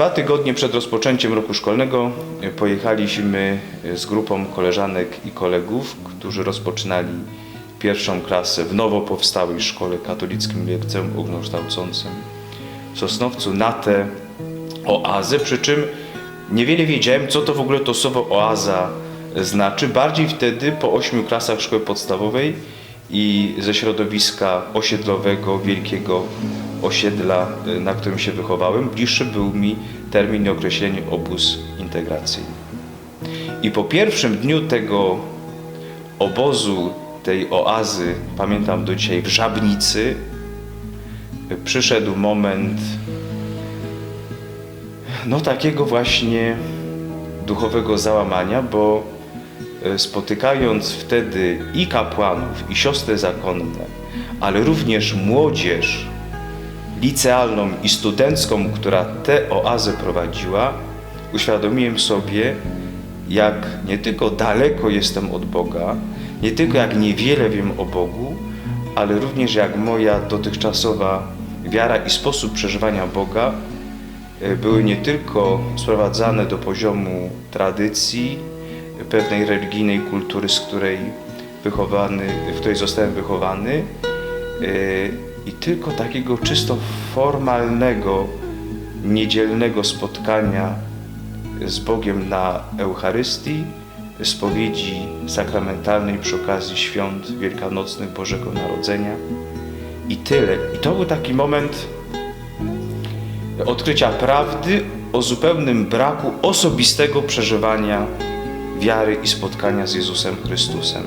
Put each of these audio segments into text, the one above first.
Dwa tygodnie przed rozpoczęciem roku szkolnego e, pojechaliśmy e, z grupą koleżanek i kolegów, którzy rozpoczynali pierwszą klasę w nowo powstałej szkole katolickim liceum ogólnokształcącym w Sosnowcu na tę oazę, przy czym niewiele wiedziałem, co to w ogóle to słowo oaza znaczy. Bardziej wtedy po ośmiu klasach szkoły podstawowej i ze środowiska osiedlowego, wielkiego osiedla, y, na którym się wychowałem, bliższy był mi termin i określenie obóz integracyjny. I po pierwszym dniu tego obozu, tej oazy, pamiętam do dzisiaj, w Żabnicy, przyszedł moment no takiego właśnie duchowego załamania, bo spotykając wtedy i kapłanów, i siostry zakonne, ale również młodzież licealną i studencką, która tę oazę prowadziła, uświadomiłem sobie, jak nie tylko daleko jestem od Boga, nie tylko jak niewiele wiem o Bogu, ale również jak moja dotychczasowa wiara i sposób przeżywania Boga e, były nie tylko sprowadzane do poziomu tradycji, pewnej religijnej kultury, z której wychowany, w której zostałem wychowany, e, i tylko takiego czysto formalnego, niedzielnego spotkania z Bogiem na Eucharystii, spowiedzi sakramentalnej przy okazji świąt wielkanocnych Bożego Narodzenia i tyle. I to był taki moment odkrycia prawdy o zupełnym braku osobistego przeżywania wiary i spotkania z Jezusem Chrystusem.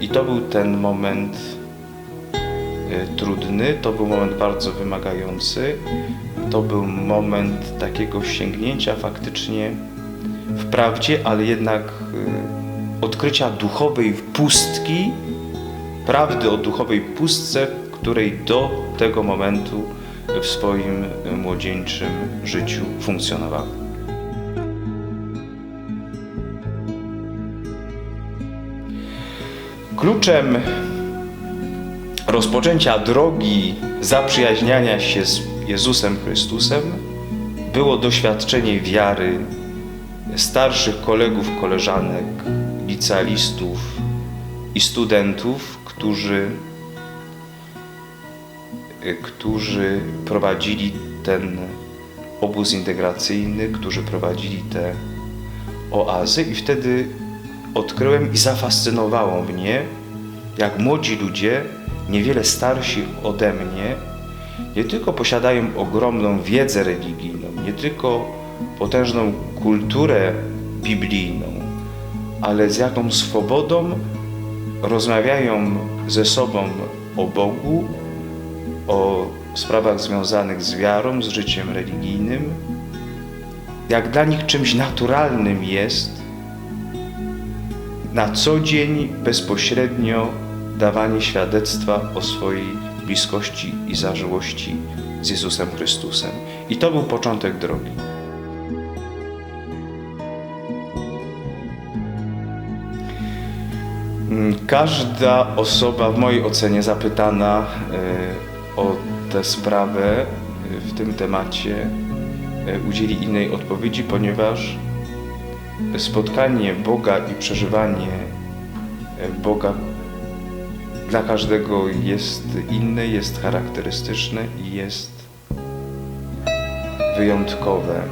I to był ten moment e, trudny, to był moment bardzo wymagający, to był moment takiego sięgnięcia faktycznie w prawdzie, ale jednak e, odkrycia duchowej pustki, prawdy o duchowej pustce, której do tego momentu w swoim młodzieńczym życiu funkcjonowałem. Kluczem rozpoczęcia drogi zaprzyjaźniania się z Jezusem Chrystusem było doświadczenie wiary starszych kolegów, koleżanek, licealistów i studentów, którzy, którzy prowadzili ten obóz integracyjny, którzy prowadzili te oazy i wtedy odkryłem i zafascynowało mnie, jak młodzi ludzie, niewiele starsi ode mnie, nie tylko posiadają ogromną wiedzę religijną, nie tylko potężną kulturę biblijną, ale z jaką swobodą rozmawiają ze sobą o Bogu, o sprawach związanych z wiarą, z życiem religijnym, jak dla nich czymś naturalnym jest na co dzień bezpośrednio dawanie świadectwa o swojej bliskości i zażyłości z Jezusem Chrystusem. I to był początek drogi. Mm, Każda osoba, w mojej ocenie, zapytana e, o tę sprawę e, w tym temacie e, udzieli innej odpowiedzi, ponieważ spotkanie Boga i przeżywanie Boga dla każdego jest inne, jest charakterystyczne i jest wyjątkowe.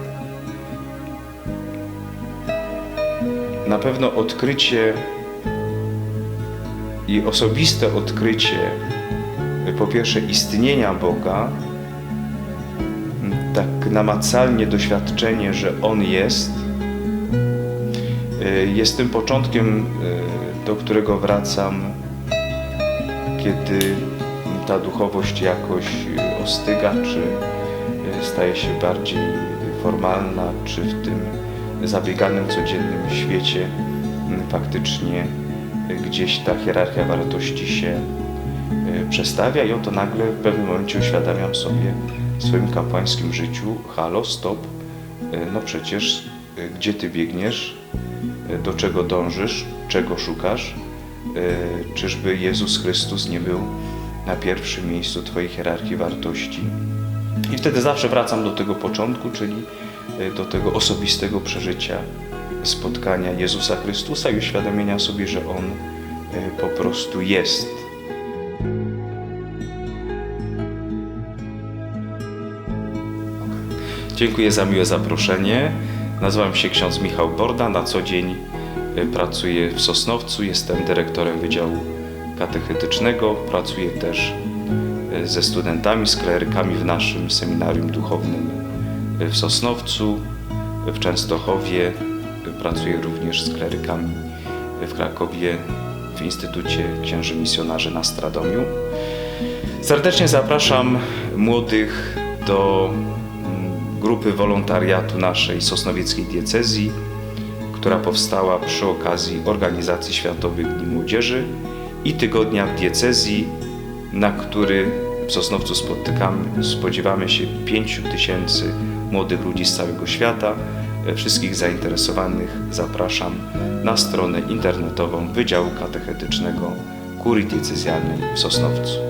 Na pewno odkrycie i osobiste odkrycie, po pierwsze, istnienia Boga, tak namacalnie doświadczenie, że On jest, jest tym początkiem, do którego wracam, kiedy ta duchowość jakoś ostyga, czy staje się bardziej formalna, czy w tym zabieganym codziennym świecie faktycznie gdzieś ta hierarchia wartości się przestawia i oto nagle w pewnym momencie uświadamiam sobie w swoim kapłańskim życiu, halo, stop, no przecież gdzie ty biegniesz, do czego dążysz, czego szukasz, czyżby Jezus Chrystus nie był na pierwszym miejscu Twojej hierarchii wartości. I wtedy zawsze wracam do tego początku, czyli y, do tego osobistego przeżycia spotkania Jezusa Chrystusa i uświadomienia sobie, że On y, po prostu jest. Dziękuję za miłe zaproszenie. Nazywam się ksiądz Michał Borda. Na co dzień y, pracuję w Sosnowcu. Jestem dyrektorem Wydziału Katechetycznego. Pracuję też y, ze studentami, z klerykami w naszym seminarium duchownym y, w Sosnowcu, w Częstochowie. Pracuję również z klerykami w Krakowie w Instytucie Księży Misjonarzy na Stradomiu. Serdecznie zapraszam młodych do grupy wolontariatu naszej sosnowieckiej diecezji, która powstała przy okazji organizacji Światowych Dni Młodzieży i tygodnia w diecezji, na który w Sosnowcu spotykamy, spodziewamy się 5 tysięcy młodych ludzi z całego świata. Wszystkich zainteresowanych zapraszam na stronę internetową Wydziału Katechetycznego Kurii Diecezjalnej w Sosnowcu.